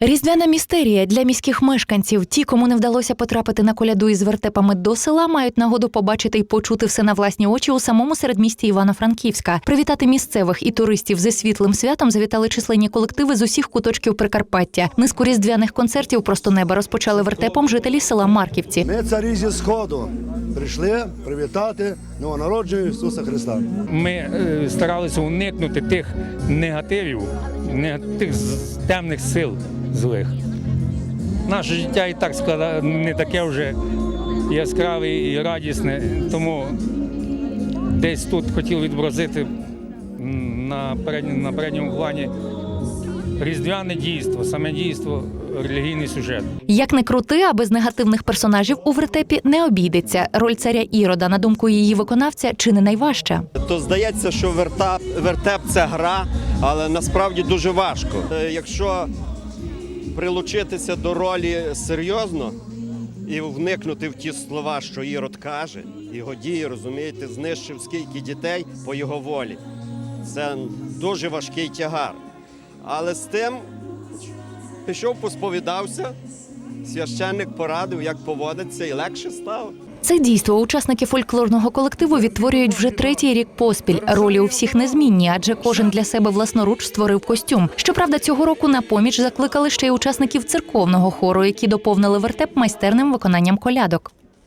Різдвяна містерія для міських мешканців. Ті, кому не вдалося потрапити на коляду із вертепами до села, мають нагоду побачити і почути все на власні очі у самому середмісті Івано-Франківська. Привітати місцевих і туристів зі світлим святом завітали численні колективи з усіх куточків Прикарпаття. Низку різдвяних концертів просто неба розпочали вертепом жителі села Марківці. Ми царі зі сходу прийшли привітати новонародження Ісуса Христа. Ми е, старалися уникнути тих негативів, не- тих темних сил злих. Наше життя і так склада не таке вже яскраве і радісне, тому десь тут хотів відобразити на, передньому- на передньому плані різдвяне дійство, саме дійство, релігійний сюжет. Як не крути, а без негативних персонажів у вертепі не обійдеться. Роль царя Ірода, на думку її виконавця, чи не найважча. То здається, що вертап, вертеп це гра, але насправді дуже важко. Е, Якщо прилучитися до ролі серйозно і вникнути в ті слова, що Ірод каже, його дії, розумієте, знищив скільки дітей по його волі. Це дуже важкий тягар. Але з тим пішов, посповідався, священник порадив, як поводиться, і легше стало. Це дійство учасники фольклорного колективу відтворюють вже третій рік поспіль. Ролі у всіх незмінні, адже кожен для себе власноруч створив костюм. Щоправда, цього року на поміч закликали ще й учасників церковного хору, які доповнили вертеп майстерним виконанням колядок.